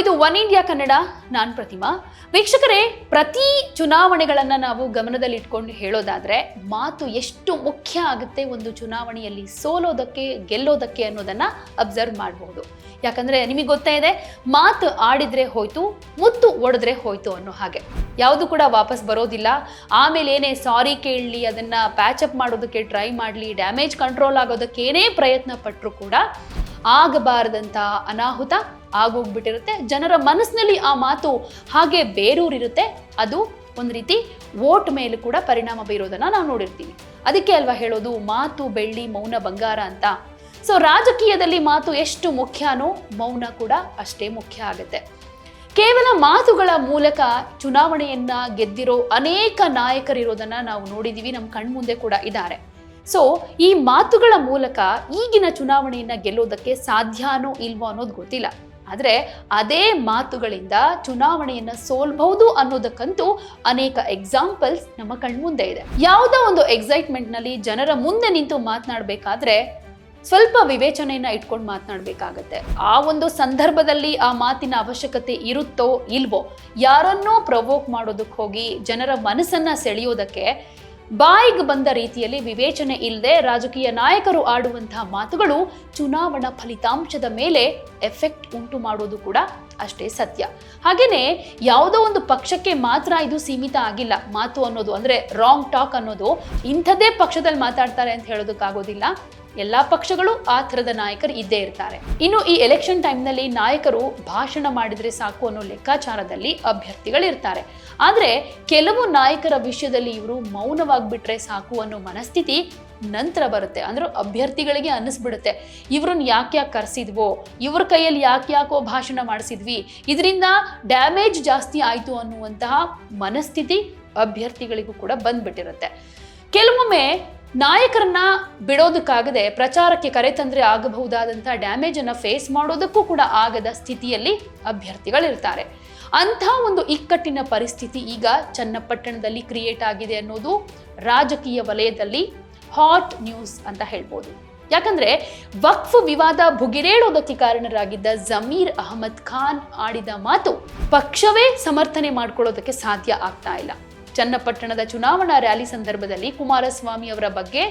ಇದು one India Kannada ನಾನು ಪ್ರತಿಮಾ. ವೀಕ್ಷಕರೇ, ಪ್ರತಿ ಚುನಾವಣೆಗಳನ್ನು ನಾವು ಗಮನದಲ್ಲಿ ಇಟ್ಕೊಂಡು ಹೇಳೋದಾದ್ರೆ, ಮಾತು ಎಷ್ಟು ಮುಖ್ಯ ಆಗುತ್ತೆ ಒಂದು ಚುನಾವಣೆಯಲ್ಲಿ ಸೋಲೋದಕ್ಕೆ, ಗೆಲ್ಲೋದಕ್ಕೆ ಅನ್ನೋದನ್ನ ಅಬ್ಸರ್ವ್ ಮಾಡಬಹುದು ಯಾಕಂದ್ರೆ ನಿಮಗೆ ಗೊತ್ತೇ ಇದೆ, ಮಾತು ಆಡಿದ್ರೆ ಹೋಯ್ತು, ಮುತ್ತು ಒಡೆದ್ರೆ ಹೋಯ್ತು ಅನ್ನೋ ಹಾಗೆ. ಯಾವುದು ಕೂಡ ವಾಪಸ್ ಬರೋದಿಲ್ಲ. ಆಮೇಲೆ ಏನೇ ಸಾರಿ ಕೇಳಲಿ, ಅದನ್ನ ಪ್ಯಾಚಪ್ ಮಾಡೋದಕ್ಕೆ ಟ್ರೈ ಮಾಡಲಿ ಡ್ಯಾಮೇಜ್ ಕಂಟ್ರೋಲ್ ಆಗೋದಕ್ಕೆ ಏನೇ ಪ್ರಯತ್ನ ಪಟ್ಟರು ಕೂಡ ಆಗಬಾರದಂತ ಅನಾಹುತ ಆಗೋಗ್ಬಿಟ್ಟಿರುತ್ತೆ. ಜನರ ಮನಸ್ಸಿನಲ್ಲಿ ಆ ಮಾತು ಹಾಗೆ ಬೇರೂರಿರುತ್ತೆ. ಅದು ಒಂದು ರೀತಿ ವೋಟ್ ಮೇಲೆ ಕೂಡ ಪರಿಣಾಮ ಬೀರೋದನ್ನ ನಾವು ನೋಡಿರ್ತೀವಿ. ಅದಕ್ಕೆ ಅಲ್ವಾ ಹೇಳೋದು ಮಾತು ಬೆಳ್ಳಿ ಮೌನ ಬಂಗಾರ ಅಂತ. ಸೊ ರಾಜಕೀಯದಲ್ಲಿ ಮಾತು ಎಷ್ಟು ಮುಖ್ಯನೋ ಮೌನ ಕೂಡ ಅಷ್ಟೇ ಮುಖ್ಯ ಆಗುತ್ತೆ. ಕೇವಲ ಮಾತುಗಳ ಮೂಲಕ ಚುನಾವಣೆಯನ್ನ ಗೆದ್ದಿರೋ ಅನೇಕ ನಾಯಕರಿರೋದನ್ನ ನಾವು ನೋಡಿದೀವಿ ನಮ್ಮ ಕಣ್ಮುಂದೆ ಕೂಡ ಇದ್ದಾರೆ ಸೊ ಈ ಮಾತುಗಳ ಮೂಲಕ ಈಗಿನ ಚುನಾವಣೆಯನ್ನ ಗೆಲ್ಲೋದಕ್ಕೆ ಸಾಧ್ಯನೋ ಇಲ್ವೋ ಅನ್ನೋದು ಗೊತ್ತಿಲ್ಲ. ಆದರೆ ಅದೇ ಮಾತುಗಳಿಂದ ಚುನಾವಣೆಯನ್ನು ಸೋಲ್ಬಹುದು ಅನ್ನೋದಕ್ಕಂತೂ ಅನೇಕ ಎಕ್ಸಾಂಪಲ್ಸ್ ನಮ್ಮ ಕಣ್ಮುಂದೆ ಇದೆ. ಯಾವುದೋ ಒಂದು ಎಕ್ಸೈಟ್ಮೆಂಟ್ನಲ್ಲಿ ಜನರ ಮುಂದೆ ನಿಂತು ಮಾತನಾಡಬೇಕಾದ್ರೆ ಸ್ವಲ್ಪ ವಿವೇಚನೆಯನ್ನ ಇಟ್ಕೊಂಡು ಮಾತನಾಡಬೇಕಾಗತ್ತೆ. ಆ ಒಂದು ಸಂದರ್ಭದಲ್ಲಿ ಆ ಮಾತಿನ ಅವಶ್ಯಕತೆ ಇರುತ್ತೋ ಇಲ್ವೋ, ಯಾರನ್ನೋ ಪ್ರವೋಕ್ ಮಾಡೋದಕ್ಕೆ ಹೋಗಿ ಜನರ ಮನಸ್ಸನ್ನು ಸೆಳೆಯೋದಕ್ಕೆ ಬಾಯಿಗೆ ಬಂದ ರೀತಿಯಲ್ಲಿ ವಿವೇಚನೆ ಇಲ್ಲದೆ ರಾಜಕೀಯ ನಾಯಕರು ಆಡುವಂತಹ ಮಾತುಗಳು ಚುನಾವಣಾ ಫಲಿತಾಂಶದ ಮೇಲೆ ಎಫೆಕ್ಟ್ ಉಂಟು ಮಾಡೋದು ಕೂಡ ಅಷ್ಟೇ ಸತ್ಯ. ಹಾಗೆಯೇ ಯಾವುದೋ ಒಂದು ಪಕ್ಷಕ್ಕೆ ಮಾತ್ರ ಇದು ಸೀಮಿತ ಆಗಿಲ್ಲ. ಮಾತು ಅನ್ನೋದು ಅಂದ್ರೆ ರಾಂಗ್ ಟಾಕ್ ಅನ್ನೋದು ಇಂಥದ್ದೇ ಪಕ್ಷದಲ್ಲಿ ಮಾತಾಡ್ತಾರೆ ಅಂತ ಹೇಳೋದಕ್ಕಾಗೋದಿಲ್ಲ. ಎಲ್ಲಾ ಪಕ್ಷಗಳು ಆ ಥರದ ನಾಯಕರು ಇದ್ದೇ ಇರ್ತಾರೆ. ಇನ್ನು ಈ ಎಲೆಕ್ಷನ್ ಟೈಮ್ನಲ್ಲಿ ನಾಯಕರು ಭಾಷಣ ಮಾಡಿದ್ರೆ ಸಾಕು ಅನ್ನೋ ಲೆಕ್ಕಾಚಾರದಲ್ಲಿ ಅಭ್ಯರ್ಥಿಗಳಿರ್ತಾರೆ. ಆದ್ರೆ ಕೆಲವು ನಾಯಕರ ವಿಷಯದಲ್ಲಿ ಇವರು ಮೌನವಾಗಿಬಿಟ್ರೆ ಸಾಕು ಅನ್ನೋ ಮನಸ್ಥಿತಿ ನಂತರ ಬರುತ್ತೆ. ಅಂದ್ರೆ ಅಭ್ಯರ್ಥಿಗಳಿಗೆ ಅನ್ನಿಸ್ಬಿಡುತ್ತೆ. ಇವ್ರನ್ನ ಯಾಕೆ ಯಾಕೆ ಕರೆಸಿದ್ವೋ, ಇವ್ರ ಕೈಯಲ್ಲಿ ಯಾಕೆ ಯಾಕೋ ಭಾಷಣ ಮಾಡಿಸಿದ್ವಿ, ಇದರಿಂದ ಡ್ಯಾಮೇಜ್ ಜಾಸ್ತಿ ಆಯಿತು ಅನ್ನುವಂತಹ ಮನಸ್ಥಿತಿ ಅಭ್ಯರ್ಥಿಗಳಿಗೂ ಕೂಡ ಬಂದ್ಬಿಟ್ಟಿರುತ್ತೆ. ಕೆಲವೊಮ್ಮೆ ನಾಯಕರನ್ನ ಬಿಡೋದಕ್ಕಾಗದೆ ಪ್ರಚಾರಕ್ಕೆ ಕರೆ ತಂದ್ರೆ ಆಗಬಹುದಾದಂತಹ ಡ್ಯಾಮೇಜ್ ಅನ್ನ ಫೇಸ್ ಮಾಡೋದಕ್ಕೂ ಕೂಡ ಆಗದ ಸ್ಥಿತಿಯಲ್ಲಿ ಅಭ್ಯರ್ಥಿಗಳಿರ್ತಾರೆ. ಅಂಥ ಒಂದು ಇಕ್ಕಟ್ಟಿನ ಪರಿಸ್ಥಿತಿ ಈಗ ಚನ್ನಪಟ್ಟಣದಲ್ಲಿ ಕ್ರಿಯೇಟ್ ಆಗಿದೆ ಅನ್ನೋದು ರಾಜಕೀಯ ವಲಯದಲ್ಲಿ ಹಾಟ್ ನ್ಯೂಸ್ ಅಂತ ಹೇಳ್ಬೋದು. ಯಾಕಂದ್ರೆ ವಕ್ಫ್ ವಿವಾದ ಭುಗಿರೇಳೋದಕ್ಕೆ ಕಾರಣರಾಗಿದ್ದ ಜಮೀರ್ ಅಹಮದ್ ಖಾನ್ ಆಡಿದ ಮಾತು ಪಕ್ಷವೇ ಸಮರ್ಥನೆ ಮಾಡ್ಕೊಳ್ಳೋದಕ್ಕೆ ಸಾಧ್ಯ ಆಗ್ತಾ ಇಲ್ಲ. ಚನ್ನಪಟ್ಟಣದ ಚುನಾವಣಾ ರ್ಯಾಲಿ ಸಂದರ್ಭದಲ್ಲಿ ಕುಮಾರಸ್ವಾಮಿ ಅವರ ಬಗ್ಗೆ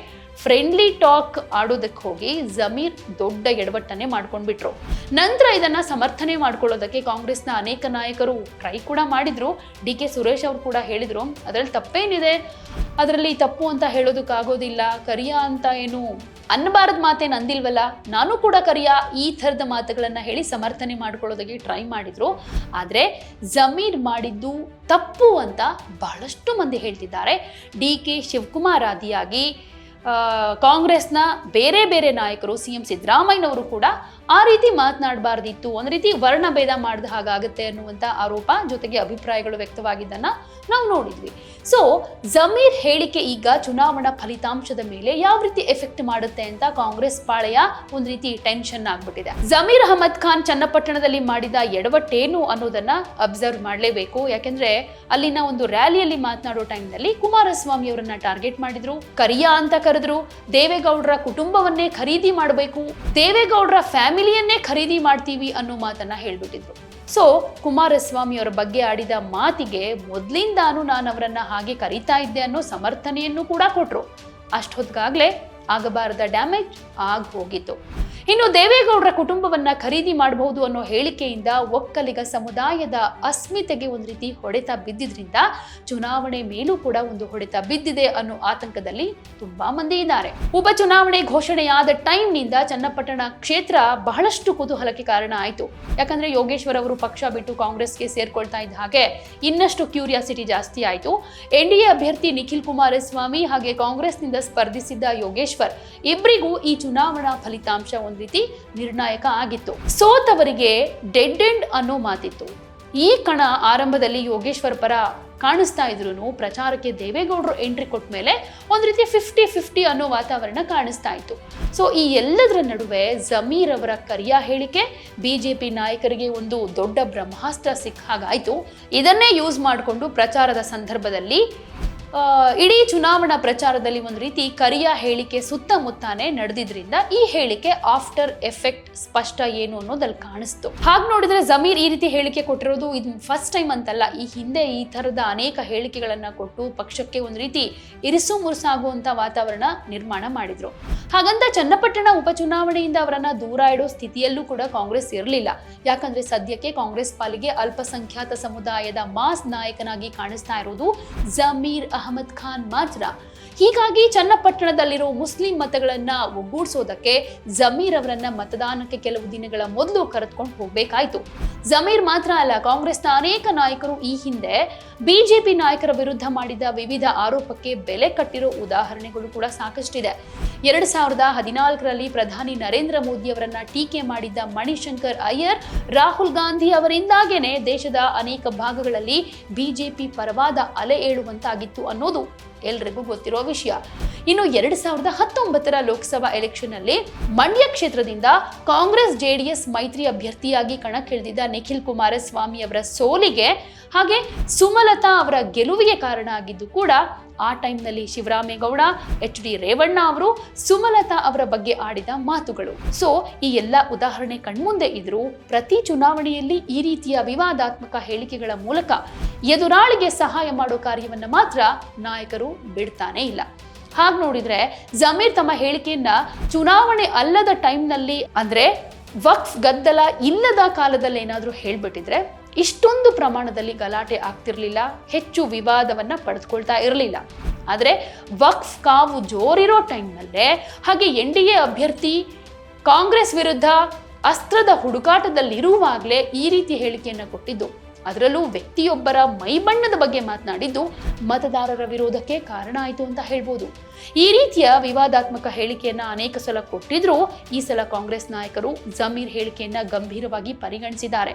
ಫ್ರೆಂಡ್ಲಿ ಟಾಕ್ ಆಡೋದಕ್ಕೆ ಹೋಗಿ ಜಮೀರ್ ದೊಡ್ಡ ಎಡವಟ್ಟನೆ ಮಾಡ್ಕೊಂಡ್ಬಿಟ್ರು. ನಂತರ ಇದನ್ನ ಸಮರ್ಥನೆ ಮಾಡ್ಕೊಳ್ಳೋದಕ್ಕೆ ಕಾಂಗ್ರೆಸ್ನ ಅನೇಕ ನಾಯಕರು ಟ್ರೈ ಕೂಡ ಮಾಡಿದ್ರು. ಡಿ ಕೆ ಸುರೇಶ್ ಅವರು ಕೂಡ ಹೇಳಿದ್ರು. ಅದರಲ್ಲಿ ತಪ್ಪೇನಿದೆ? ಅದರಲ್ಲಿ ತಪ್ಪು ಅಂತ ಹೇಳೋದಕ್ಕಾಗೋದಿಲ್ಲ. ಕರಿಯ ಅಂತ ಏನು ಅನ್ನಬಾರದ್ ಮಾತೇನು ಅಂದಿಲ್ವಲ್ಲ? ನಾನು ಕೂಡ ಕರಿಯ ಈ ಥರದ ಮಾತುಗಳನ್ನು ಹೇಳಿ ಸಮರ್ಥನೆ ಮಾಡ್ಕೊಳ್ಳೋದಕ್ಕೆ ಟ್ರೈ ಮಾಡಿದ್ರು. ಆದರೆ ಜಮೀರ್ ಮಾಡಿದ್ದು ತಪ್ಪು ಅಂತ ಬಹಳಷ್ಟು ಮಂದಿ ಹೇಳ್ತಿದ್ದಾರೆ. ಡಿ ಕೆ ಶಿವಕುಮಾರ್ ಆದಿಯಾಗಿ ಕಾಂಗ್ರೆಸ್ನ ಬೇರೆ ಬೇರೆ ನಾಯಕರು ಸಿ ಎಂ ಸಿದ್ದರಾಮಯ್ಯನವರು ಕೂಡ ಆ ರೀತಿ ಮಾತನಾಡಬಾರ್ದಿತ್ತು. ಒಂದು ರೀತಿ ವರ್ಣಭೇದ ಮಾಡಿದ ಹಾಗಾಗುತ್ತೆ ಅನ್ನುವಂಥ ಆರೋಪ ಜೊತೆಗೆ ಅಭಿಪ್ರಾಯಗಳು ವ್ಯಕ್ತವಾಗಿದ್ದನ್ನ ನಾವು ನೋಡಿದ್ವಿ. ಸೊ ಜಮೀರ್ ಹೇಳಿಕೆ ಈಗ ಚುನಾವಣಾ ಫಲಿತಾಂಶದ ಮೇಲೆ ಯಾವ ರೀತಿ ಎಫೆಕ್ಟ್ ಮಾಡುತ್ತೆ ಅಂತ ಕಾಂಗ್ರೆಸ್ ಪಾಳೆಯ ಒಂದು ರೀತಿ ಟೆನ್ಷನ್ ಆಗ್ಬಿಟ್ಟಿದೆ. ಜಮೀರ್ ಅಹಮದ್ ಖಾನ್ ಚನ್ನಪಟ್ಟಣದಲ್ಲಿ ಮಾಡಿದ ಎಡವಟ್ಟೇನು ಅನ್ನೋದನ್ನ ಅಬ್ಸರ್ವ್ ಮಾಡಲೇಬೇಕು. ಯಾಕೆಂದ್ರೆ ಅಲ್ಲಿನ ಒಂದು ರ್ಯಾಲಿಯಲ್ಲಿ ಮಾತನಾಡೋ ಟೈಮ್ನಲ್ಲಿ ಕುಮಾರಸ್ವಾಮಿ ಅವರನ್ನ ಟಾರ್ಗೆಟ್ ಮಾಡಿದ್ರು. ಕರಿಯಾ ಅಂತ ಕರೆದ್ರು ದೇವೇಗೌಡರ ಕುಟುಂಬವನ್ನೇ ಖರೀದಿ ಮಾಡಬೇಕು. ದೇವೇಗೌಡರ ಫ್ಯಾಮಿಲಿಯನ್ನೇ ಖರೀದಿ ಮಾಡ್ತೀವಿ ಅನ್ನೋ ಮಾತನ್ನ ಹೇಳ್ಬಿಟ್ಟಿದ್ರು. ಸೊ ಕುಮಾರಸ್ವಾಮಿ ಅವರ ಬಗ್ಗೆ ಆಡಿದ ಮಾತಿಗೆ ಮೊದಲಿಂದಾನು ನಾನು ಅವರನ್ನ ಹಾಗೆ ಕರೀತಾ ಇದ್ದೆ ಅನ್ನೋ ಸಮರ್ಥನೆಯನ್ನು ಕೂಡ ಕೊಟ್ರು. ಅಷ್ಟೊತ್ತಿಗಾಗ್ಲೇ ಆಗಬಾರದ ಡ್ಯಾಮೇಜ್, ಆಗ ಹೋಗಿತ್ತು. ಇನ್ನು ದೇವೇಗೌಡರ ಕುಟುಂಬವನ್ನ ಖರೀದಿ ಮಾಡಬಹುದು ಅನ್ನೋ ಹೇಳಿಕೆಯಿಂದ ಒಕ್ಕಲಿಗ ಸಮುದಾಯದ ಅಸ್ಮಿತೆಗೆ ಒಂದು ರೀತಿ ಹೊಡೆತ ಬಿದ್ದಿದ್ರಿಂದ ಚುನಾವಣೆ ಮೇಲೂ ಕೂಡ ಒಂದು ಹೊಡೆತ ಬಿದ್ದಿದೆ ಅನ್ನೋ ಆತಂಕದಲ್ಲಿ ತುಂಬಾ ಮಂದಿ ಇದ್ದಾರೆ. ಉಪಚುನಾವಣೆ ಘೋಷಣೆಯಾದ ಟೈಮ್ನಿಂದ ಚನ್ನಪಟ್ಟಣ ಕ್ಷೇತ್ರ ಬಹಳಷ್ಟು ಕುತೂಹಲಕ್ಕೆ ಕಾರಣ ಆಯಿತು. ಯಾಕಂದ್ರೆ ಯೋಗೇಶ್ವರ್ ಅವರು ಪಕ್ಷ ಬಿಟ್ಟು ಕಾಂಗ್ರೆಸ್ಗೆ ಸೇರ್ಕೊಳ್ತಾ ಇದ್ದ ಹಾಗೆ ಇನ್ನಷ್ಟು ಕ್ಯೂರಿಯಾಸಿಟಿ ಜಾಸ್ತಿ ಆಯಿತು. ಎನ್ ಡಿ ಎ ಅಭ್ಯರ್ಥಿ ನಿಖಿಲ್ ಕುಮಾರಸ್ವಾಮಿ ಹಾಗೆ ಕಾಂಗ್ರೆಸ್ನಿಂದ ಸ್ಪರ್ಧಿಸಿದ್ದ ಯೋಗೇಶ್ವರ್ ಇಬ್ಬರಿಗೂ ಈ ಚುನಾವಣಾ ಫಲಿತಾಂಶ ಒಂದು ರೀತಿ ನಿರ್ಣಾಯಕ ಆಗಿತ್ತು. ಸೋತವರಿಗೆ ಡೆಡ್ ಎಂಡ್ ಅನ್ನೋ ಮಾತಿತ್ತು. ಈ ಕಣ ಆರಂಭದಲ್ಲಿ ಯೋಗೇಶ್ವರ್ ಪರ ಕಾಣಿಸ್ತಾ ಇದ್ರು ಪ್ರಚಾರಕ್ಕೆ ದೇವೇಗೌಡರು ಎಂಟ್ರಿ ಕೊಟ್ಟ ಮೇಲೆ ಒಂದು ರೀತಿ ಫಿಫ್ಟಿ ಫಿಫ್ಟಿ ಅನ್ನೋ ವಾತಾವರಣ ಕಾಣಿಸ್ತಾ ಇತ್ತು. ಸೊ ಈ ಎಲ್ಲದರ ನಡುವೆ ಜಮೀರ್ ಅವರ ಕರಿಯ ಹೇಳಿಕೆ ಬಿಜೆಪಿ ನಾಯಕರಿಗೆ ಒಂದು ದೊಡ್ಡ ಬ್ರಹ್ಮಾಸ್ತ್ರ ಸಿಕ್ಕ ಹಾಗಾಯಿತು ಇದನ್ನೇ ಯೂಸ್ ಮಾಡಿಕೊಂಡು ಪ್ರಚಾರದ ಸಂದರ್ಭದಲ್ಲಿ ಇಡೀ ಚುನಾವಣಾ ಪ್ರಚಾರದಲ್ಲಿ ಒಂದು ರೀತಿ ಕರಿಯ ಹೇಳಿಕೆ ಸುತ್ತಮುತ್ತಾನೆ ನಡೆದಿದ್ರಿಂದ ಈ ಹೇಳಿಕೆ ಆಫ್ಟರ್ ಎಫೆಕ್ಟ್ ಸ್ಪಷ್ಟ ಏನು ಅನ್ನೋದಲ್ಲಿ ಕಾಣಿಸ್ತು. ಹಾಗೆ ನೋಡಿದ್ರೆ ಜಮೀರ್ ಈ ರೀತಿ ಹೇಳಿಕೆ ಕೊಟ್ಟಿರೋದು ಇದು ಫಸ್ಟ್ ಟೈಮ್ ಅಂತಲ್ಲ. ಈ ಹಿಂದೆ ಈ ತರದ ಅನೇಕ ಹೇಳಿಕೆಗಳನ್ನ ಕೊಟ್ಟು ಪಕ್ಷಕ್ಕೆ ಒಂದು ರೀತಿ ಇರಿಸು ಮುರುಸಾಗುವಂತ ವಾತಾವರಣ ನಿರ್ಮಾಣ ಮಾಡಿದ್ರು. ಹಾಗಂತ ಚನ್ನಪಟ್ಟಣ ಉಪಚುನಾವಣೆಯಿಂದ ಅವರನ್ನ ದೂರ ಇಡೋ ಸ್ಥಿತಿಯಲ್ಲೂ ಕೂಡ ಕಾಂಗ್ರೆಸ್ ಇರಲಿಲ್ಲ. ಯಾಕಂದ್ರೆ ಸದ್ಯಕ್ಕೆ ಕಾಂಗ್ರೆಸ್ ಪಾಲಿಗೆ ಅಲ್ಪಸಂಖ್ಯಾತ ಸಮುದಾಯದ ಮಾಸ್ ನಾಯಕನಾಗಿ ಕಾಣಿಸ್ತಾ ಇರೋದು ಜಮೀರ್ ಅಹಮದ್ ಖಾನ್ ಮಾತ್ರ. ಹೀಗಾಗಿ ಚನ್ನಪಟ್ಟಣದಲ್ಲಿರೋ ಮುಸ್ಲಿಂ ಮತಗಳನ್ನ ಒಗ್ಗೂಡಿಸೋದಕ್ಕೆ ಜಮೀರ್ ಅವರನ್ನ ಮತದಾನಕ್ಕೆ ಕೆಲವು ದಿನಗಳ ಮೊದಲು ಕರೆದುಕೊಂಡು ಹೋಗ್ಬೇಕಾಯ್ತು. ಜಮೀರ್ ಮಾತ್ರ ಅಲ್ಲ, ಕಾಂಗ್ರೆಸ್ನ ಅನೇಕ ನಾಯಕರು ಈ ಹಿಂದೆ ಬಿಜೆಪಿ ನಾಯಕರ ವಿರುದ್ಧ ಮಾಡಿದ ವಿವಿಧ ಆರೋಪಕ್ಕೆ ಬೆಲೆ ಕಟ್ಟಿರೋ ಉದಾಹರಣೆಗಳು ಕೂಡ ಸಾಕಷ್ಟಿದೆ. ಎರಡ್ ಸಾವಿರದ ಹದಿನಾಲ್ಕರಲ್ಲಿ ಪ್ರಧಾನಿ ನರೇಂದ್ರ ಮೋದಿ ಅವರನ್ನ ಟೀಕೆ ಮಾಡಿದ್ದ ಮಣಿಶಂಕರ್ ಅಯ್ಯರ್, ರಾಹುಲ್ ಗಾಂಧಿ ಅವರಿಂದಾಗೇನೆ ದೇಶದ ಅನೇಕ ಭಾಗಗಳಲ್ಲಿ ಬಿಜೆಪಿ ಪರವಾದ ಅಲೆ ಏಳುವಂತಾಗಿತ್ತು ಅನ್ನೋದು ಎಲ್ರಿಗೂ ಗೊತ್ತಿರೋ ವಿಷಯ. ಇನ್ನು ಎರಡು ಸಾವಿರದ ಹತ್ತೊಂಬತ್ತರ ಲೋಕಸಭಾ ಎಲೆಕ್ಷನ್ ಅಲ್ಲಿ ಮಂಡ್ಯ ಕ್ಷೇತ್ರದಿಂದ ಕಾಂಗ್ರೆಸ್ ಜೆಡಿಎಸ್ ಮೈತ್ರಿ ಅಭ್ಯರ್ಥಿಯಾಗಿ ಕಣಕ್ಕಿಳಿದಿದ್ದ ನಿಖಿಲ್ ಕುಮಾರಸ್ವಾಮಿ ಅವರ ಸೋಲಿಗೆ ಹಾಗೆ ಸುಮಲತಾ ಅವರ ಗೆಲುವಿಗೆ ಕಾರಣ ಆಗಿದ್ದು ಕೂಡ ಆ ಟೈಮ್ನಲ್ಲಿ ಶಿವರಾಮೇಗೌಡ, ಎಚ್ ಡಿ ರೇವಣ್ಣ ಅವರು, ಸುಮಲತಾ ಅವರ ಬಗ್ಗೆ ಆಡಿದ ಮಾತುಗಳು. ಸೊ ಈ ಎಲ್ಲ ಉದಾಹರಣೆ ಕಣ್ಮುಂದೆ ಇದ್ರೂ ಪ್ರತಿ ಚುನಾವಣೆಯಲ್ಲಿ ಈ ರೀತಿಯ ವಿವಾದಾತ್ಮಕ ಹೇಳಿಕೆಗಳ ಮೂಲಕ ಎದುರಾಳಿಗೆ ಸಹಾಯ ಮಾಡೋ ಕಾರ್ಯವನ್ನು ಮಾತ್ರ ನಾಯಕರು ಬಿಡ್ತಾನೆ ಇಲ್ಲ. ಹಾಗೆ ನೋಡಿದ್ರೆ ಜಮೀರ್ ತಮ್ಮ ಹೇಳಿಕೆಯನ್ನ ಚುನಾವಣೆ ಅಲ್ಲದ ಟೈಮ್ನಲ್ಲಿ ಅಂದ್ರೆ ವಕ್ಫ್ ಗದ್ದಲ ಇಲ್ಲದ ಕಾಲದಲ್ಲಿ ಏನಾದರೂ ಹೇಳ್ಬಿಟ್ಟಿದ್ರೆ ಇಷ್ಟೊಂದು ಪ್ರಮಾಣದಲ್ಲಿ ಗಲಾಟೆ ಆಗ್ತಿರ್ಲಿಲ್ಲ, ಹೆಚ್ಚು ವಿವಾದವನ್ನ ಪಡೆದುಕೊಳ್ತಾ ಇರಲಿಲ್ಲ. ಆದರೆ ವಕ್ಫ್ ಕಾವು ಜೋರಿರೋ ಟೈಮ್ನಲ್ಲೇ ಹಾಗೆ ಎನ್ ಡಿ ಎ ಅಭ್ಯರ್ಥಿ ಕಾಂಗ್ರೆಸ್ ವಿರುದ್ಧ ಅಸ್ತ್ರದ ಹುಡುಕಾಟದಲ್ಲಿರುವಾಗಲೇ ಈ ರೀತಿ ಹೇಳಿಕೆಯನ್ನು ಕೊಟ್ಟಿದ್ದು. ಅದರಲ್ಲೂ ವ್ಯಕ್ತಿಯೊಬ್ಬರ ಮೈಬಣ್ಣದ ಬಗ್ಗೆ ಮಾತನಾಡಿದ್ದು ಮತದಾರರ ವಿರೋಧಕ್ಕೆ ಕಾರಣ ಆಯಿತು ಅಂತ ಹೇಳ್ಬೋದು. ಈ ರೀತಿಯ ವಿವಾದಾತ್ಮಕ ಹೇಳಿಕೆಯನ್ನ ಅನೇಕ ಸಲ ಕೊಟ್ಟಿದ್ರೂ ಈ ಸಲ ಕಾಂಗ್ರೆಸ್ ನಾಯಕರು ಜಮೀರ್ ಹೇಳಿಕೆಯನ್ನ ಗಂಭೀರವಾಗಿ ಪರಿಗಣಿಸಿದ್ದಾರೆ.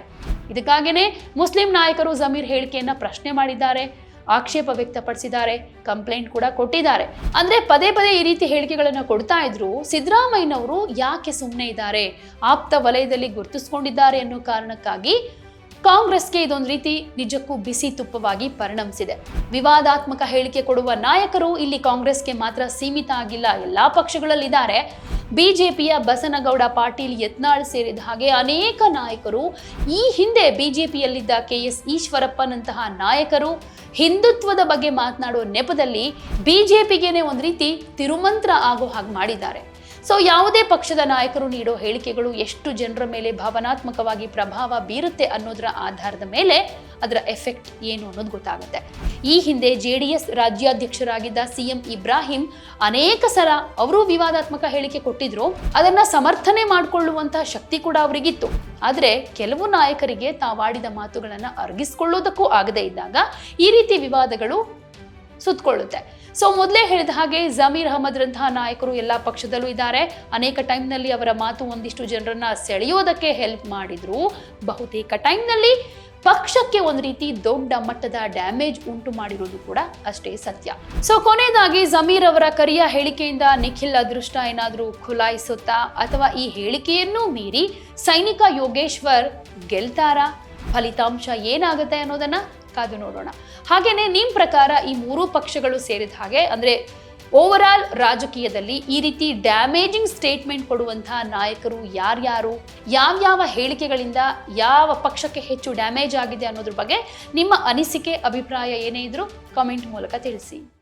ಇದಕ್ಕಾಗಿಯೇ ಮುಸ್ಲಿಂ ನಾಯಕರು ಜಮೀರ್ ಹೇಳಿಕೆಯನ್ನ ಪ್ರಶ್ನೆ ಮಾಡಿದ್ದಾರೆ, ಆಕ್ಷೇಪ ವ್ಯಕ್ತಪಡಿಸಿದ್ದಾರೆ, ಕಂಪ್ಲೇಂಟ್ ಕೂಡ ಕೊಟ್ಟಿದ್ದಾರೆ. ಅಂದ್ರೆ ಪದೇ ಪದೇ ಈ ರೀತಿ ಹೇಳಿಕೆಗಳನ್ನು ಕೊಡ್ತಾ ಇದ್ರು ಸಿದ್ದರಾಮಯ್ಯನವರು ಯಾಕೆ ಸುಮ್ಮನೆ ಇದ್ದಾರೆ? ಆಪ್ತ ವಲಯದಲ್ಲಿ ಗುರುತಿಸ್ಕೊಂಡಿದ್ದಾರೆ ಅನ್ನೋ ಕಾರಣಕ್ಕಾಗಿ ಕಾಂಗ್ರೆಸ್ಗೆ ಇದೊಂದು ರೀತಿ ನಿಜಕ್ಕೂ ಬಿಸಿ ತುಪ್ಪವಾಗಿ ಪರಿಣಮಿಸಿದೆ. ವಿವಾದಾತ್ಮಕ ಹೇಳಿಕೆ ಕೊಡುವ ನಾಯಕರು ಇಲ್ಲಿ ಕಾಂಗ್ರೆಸ್ಗೆ ಮಾತ್ರ ಸೀಮಿತ ಆಗಿಲ್ಲ. ಎಲ್ಲಾ ಪಕ್ಷಗಳಲ್ಲಿದ್ದಾರೆ. ಬಿಜೆಪಿಯ ಬಸನಗೌಡ ಪಾಟೀಲ್ ಯತ್ನಾಳ್ ಸೇರಿದ ಹಾಗೆ ಅನೇಕ ನಾಯಕರು ಈ ಹಿಂದೆ ಬಿಜೆಪಿಯಲ್ಲಿದ್ದ ಕೆ ಎಸ್ ಈಶ್ವರಪ್ಪನಂತಹ ನಾಯಕರು ಹಿಂದುತ್ವದ ಬಗ್ಗೆ ಮಾತನಾಡುವ ನೆಪದಲ್ಲಿ ಬಿಜೆಪಿಗೇನೆ ಒಂದು ರೀತಿ ತಿರುಮಂತ್ರ ಆಗೋ ಹಾಗೆ ಮಾಡಿದ್ದಾರೆ. ಸೊ ಯಾವುದೇ ಪಕ್ಷದ ನಾಯಕರು ನೀಡೋ ಹೇಳಿಕೆಗಳು ಎಷ್ಟು ಜನರ ಮೇಲೆ ಭಾವನಾತ್ಮಕವಾಗಿ ಪ್ರಭಾವ ಬೀರುತ್ತೆ ಅನ್ನೋದರ ಆಧಾರದ ಮೇಲೆ ಅದರ ಎಫೆಕ್ಟ್ ಏನು ಅನ್ನೋದು ಗೊತ್ತಾಗುತ್ತೆ. ಈ ಹಿಂದೆ ಜೆ ಡಿ ಎಸ್ ರಾಜ್ಯಾಧ್ಯಕ್ಷರಾಗಿದ್ದ ಸಿ ಎಂ ಇಬ್ರಾಹಿಂ ಅನೇಕ ಸಲ ಅವರು ವಿವಾದಾತ್ಮಕ ಹೇಳಿಕೆ ಕೊಟ್ಟಿದ್ರು. ಅದನ್ನ ಸಮರ್ಥನೆ ಮಾಡಿಕೊಳ್ಳುವಂತಹ ಶಕ್ತಿ ಕೂಡ ಅವರಿಗಿತ್ತು. ಆದರೆ ಕೆಲವು ನಾಯಕರಿಗೆ ತಾವಾಡಿದ ಮಾತುಗಳನ್ನು ಅರ್ಗಿಸ್ಕೊಳ್ಳೋದಕ್ಕೂ ಆಗದೇ ಇದ್ದಾಗ ಈ ರೀತಿ ವಿವಾದಗಳು ಸುತ್ತಕೊಳ್ಳುತ್ತೆ. ಸೊ ಮೊದಲೇ ಹೇಳಿದ ಹಾಗೆ ಜಮೀರ್ ಅಹಮದ್ರಂತಹ ನಾಯಕರು ಎಲ್ಲ ಪಕ್ಷದಲ್ಲೂ ಇದ್ದಾರೆ. ಅನೇಕ ಟೈಮ್ನಲ್ಲಿ ಅವರ ಮಾತು ಒಂದಿಷ್ಟು ಜನರನ್ನ ಸೆಳೆಯೋದಕ್ಕೆ ಹೆಲ್ಪ್ ಮಾಡಿದ್ರು. ಬಹುತೇಕ ಟೈಮ್ನಲ್ಲಿ ಪಕ್ಷಕ್ಕೆ ಒಂದು ರೀತಿ ದೊಡ್ಡ ಮಟ್ಟದ ಡ್ಯಾಮೇಜ್ ಉಂಟು ಮಾಡಿರೋದು ಕೂಡ ಅಷ್ಟೇ ಸತ್ಯ. ಸೊ ಕೊನೆಯದಾಗಿ ಜಮೀರ್ ಅವರ ಕರಿಯ ಹೇಳಿಕೆಯಿಂದ ನಿಖಿಲ್ ಅದೃಷ್ಟ ಏನಾದರೂ ಖುಲಾಯಿಸುತ್ತಾ ಅಥವಾ ಈ ಹೇಳಿಕೆಯನ್ನು ಮೀರಿ ಸೈನಿಕ ಯೋಗೇಶ್ವರ್ ಗೆಲ್ತಾರಾ? ಫಲಿತಾಂಶ ಏನಾಗುತ್ತೆ ಅನ್ನೋದನ್ನ ಕಾದು ನೋಡೋಣ. ಹಾಗೇನೆ ನಿಮ್ಮ ಪ್ರಕಾರ ಈ ಮೂರೂ ಪಕ್ಷಗಳು ಸೇರಿದ ಹಾಗೆ, ಅಂದ್ರೆ ಓವರ್ ಆಲ್ ರಾಜಕೀಯದಲ್ಲಿ ಈ ರೀತಿ ಡ್ಯಾಮೇಜಿಂಗ್ ಸ್ಟೇಟ್ಮೆಂಟ್ ಕೊಡುವಂತಹ ನಾಯಕರು ಯಾರ್ಯಾರು, ಯಾವ್ಯಾವ ಹೇಳಿಕೆಗಳಿಂದ ಯಾವ ಪಕ್ಷಕ್ಕೆ ಹೆಚ್ಚು ಡ್ಯಾಮೇಜ್ ಆಗಿದೆ ಅನ್ನೋದ್ರ ಬಗ್ಗೆ ನಿಮ್ಮ ಅನಿಸಿಕೆ, ಅಭಿಪ್ರಾಯ ಏನೇ ಇದ್ರೂ ಕಾಮೆಂಟ್ ಮೂಲಕ ತಿಳಿಸಿ.